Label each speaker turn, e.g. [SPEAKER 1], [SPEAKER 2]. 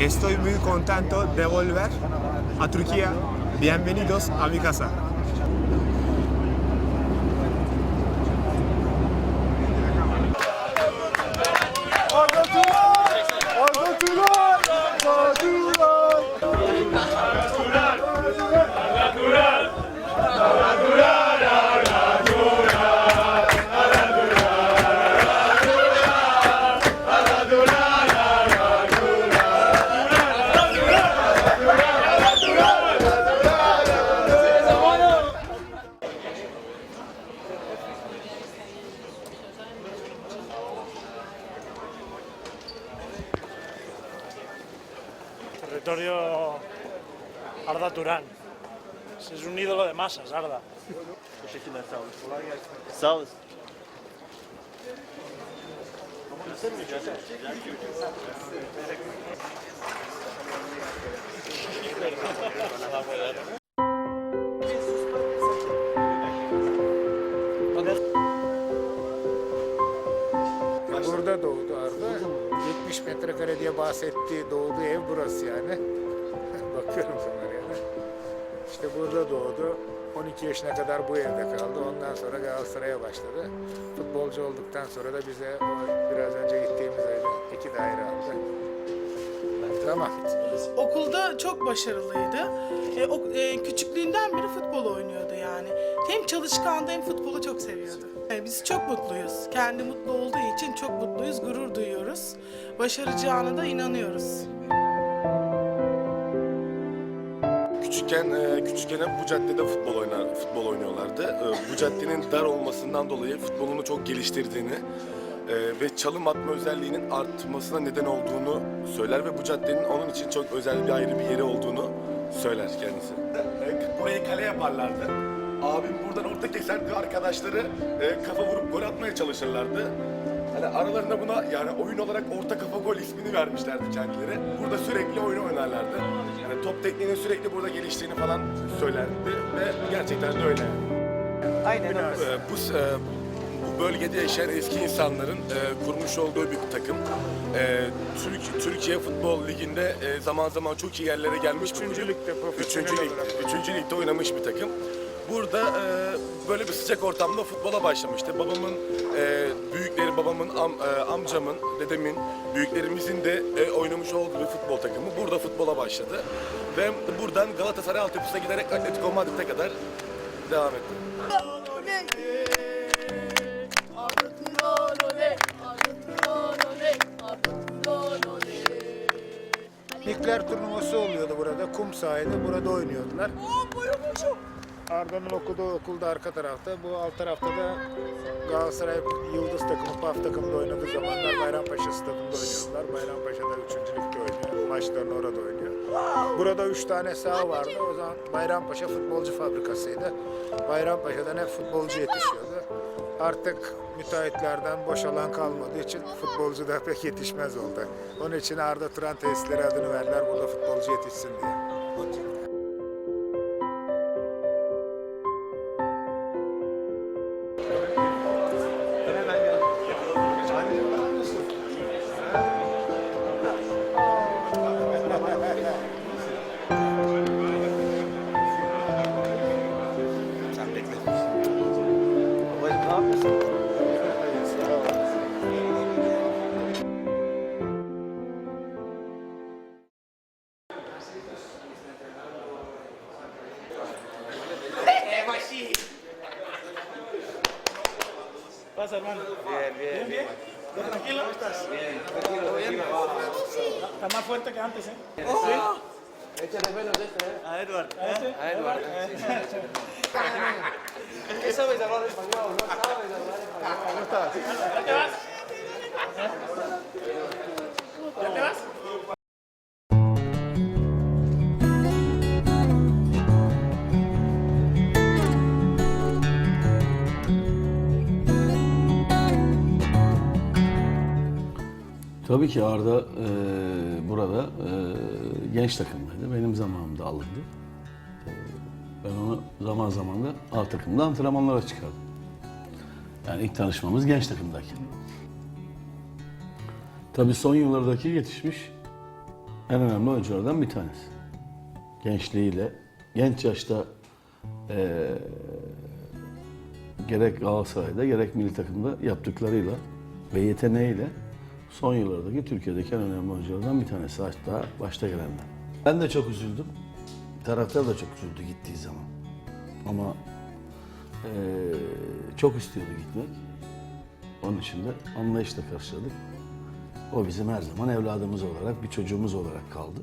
[SPEAKER 1] Estoy muy contento de volver a Turquía. Bienvenidos a mi casa.
[SPEAKER 2] Arda
[SPEAKER 3] Turán. Es un ídolo de masas, Arda.
[SPEAKER 4] Sağ.
[SPEAKER 2] 70 metrekare diye bahsettiği doğduğu ev burası yani. Bakıyorum kameraya. İşte burada doğdu. 12 yaşına kadar bu evde kaldı. Ondan sonra Galatasaray'a başladı. Futbolcu olduktan sonra da bize biraz önce gittiğimiz evde iki daire aldı. Tamam.
[SPEAKER 5] Okulda çok başarılıydı. E, o, e, küçüklüğünden beri futbol oynuyordu yani. Hem çalışkandı hem futbolu çok seviyordu. E, biz çok mutluyuz. Kendi mutlu olduğu için çok mutluyuz, gurur duyuyoruz. Başaracağına da inanıyoruz.
[SPEAKER 6] Küçükken e, küçükken hep bu caddede futbol oynar futbol oynuyorlardı. E, bu caddenin dar olmasından dolayı futbolunu çok geliştirdiğini e, ve çalım atma özelliğinin artmasına neden olduğunu söyler ve bu caddenin onun için çok özel bir ayrı bir yeri olduğunu söyler kendisi. Burayı kale yaparlardı. Abim buradan orta keserdi arkadaşları e, kafa vurup gol atmaya çalışırlardı. Hani aralarında buna yani oyun olarak orta kafa gol ismini vermişlerdi kendileri. Burada sürekli oyun oynarlardı. Yani top tekniğinin sürekli burada geliştiğini falan söylerdi ve gerçekten de öyle. Aynen bu, e, bu bölgede yaşayan eski insanların e, kurmuş olduğu bir takım. E, Türk, Türkiye Futbol Ligi'nde e, zaman zaman çok iyi yerlere gelmiş
[SPEAKER 2] Üçüncü ligde, profesyonel
[SPEAKER 6] Üçüncü ligde,
[SPEAKER 2] olarak.
[SPEAKER 6] üçüncü ligde oynamış bir takım. Burada e, böyle bir sıcak ortamda futbola başlamıştı. Babamın e, büyükleri, babamın am- e, amcamın, dedemin, büyüklerimizin de e, oynamış olduğu bir futbol takımı burada futbola başladı. Ve buradan Galatasaray altyapısına giderek Atletico Madrid'e kadar devam etti.
[SPEAKER 2] Ligler turnuvası oluyordu burada. Kum sahilde burada oynuyordular. Arda'nın okuduğu okulda arka tarafta. Bu alt tarafta da Galatasaray Yıldız takımı, PAF takımında oynadığı zamanlar Bayrampaşa stadında oynuyorlar. Bayrampaşa'da 3. ligde oynuyor. Maçlarını orada oynuyor. Burada 3 tane saha vardı. O zaman Bayrampaşa futbolcu fabrikasıydı. Bayrampaşa'dan hep futbolcu yetişiyordu. Artık müteahhitlerden boş alan kalmadığı için futbolcu da pek yetişmez oldu. Onun için Arda Turan tesisleri adını verdiler burada futbolcu yetişsin diye.
[SPEAKER 3] Pasa, hermano? Bien, bien. ¿Bien, bien? ¿Tranquilo? ¿Cómo estás? Bien. ¿Todo bien? Está más fuerte que antes, ¿eh? ¿Sí? Échale menos este, ¿eh? A Edward. ¿A este? A Edward. ¿Qué sabes hablar español? No sabes hablar español. ¿Cómo estás?
[SPEAKER 7] Tabii ki Arda e, burada e, genç takımdaydı. Benim zamanımda alındı. E, ben onu zaman zaman da A takımda antrenmanlara çıkardım. Yani ilk tanışmamız genç takımdayken. Tabii son yıllardaki yetişmiş en önemli oyunculardan bir tanesi. Gençliğiyle, genç yaşta eee, gerek Galatasaray'da gerek milli takımda yaptıklarıyla ve yeteneğiyle son yıllardaki Türkiye'deki en önemli oyunculardan bir tanesi. Hatta başta gelenler. Ben de çok üzüldüm. Taraftar da çok üzüldü gittiği zaman. Ama eee, çok istiyordu gitmek. Onun için de anlayışla karşıladık. O bizim her zaman evladımız olarak, bir çocuğumuz olarak kaldı.